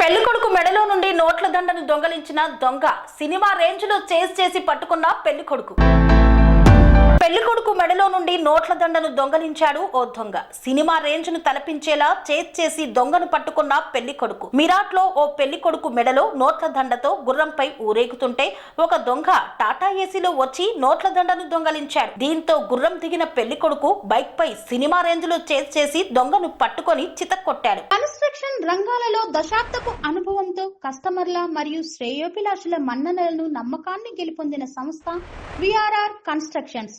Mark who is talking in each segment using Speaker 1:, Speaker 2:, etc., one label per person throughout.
Speaker 1: పెళ్ళికొడుకు మెడలో నుండి నోట్ల దండను దొంగలించిన దొంగ సినిమా రేంజ్లో చేసి చేసి పట్టుకున్న పెళ్ళికొడుకు పెళ్ళికొడుకు నోట్ల దండను దొంగలించాడు ఓ దొంగ. సినిమా రేంజ్ను తలపించేలా చేసి చేసి దొంగను పట్టుకున్న పెళ్ళికొడుకు మిరాట్లో ఓ పెళ్ళి కొడుకు మెడలో నోట్ల దండతో గుర్రంపై ఊరేగుతుంటే ఒక దొంగ టాటా ఏసీలో వచ్చి నోట్ల దండను దొంగలించాడు. దీంతో గుర్రం దిగిన పెళ్ళి కొడుకు బైక్ పై సినిమా రేంజ్లో చేసి చేసి దొంగను పట్టుకొని చితక్కొట్టాడు.
Speaker 2: కన్స్ట్రక్షన్ రంగాలలో దశాబ్దపు అనుభవంతో కస్టమర్ల మరియు శ్రేయోభిలాషుల మన్ననలను నమ్మకాన్ని గెలుపొందిన సంస్థ విఆర్ఆర్ కన్స్ట్రక్షన్స్.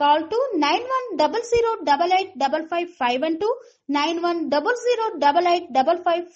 Speaker 2: Call to 9100 8855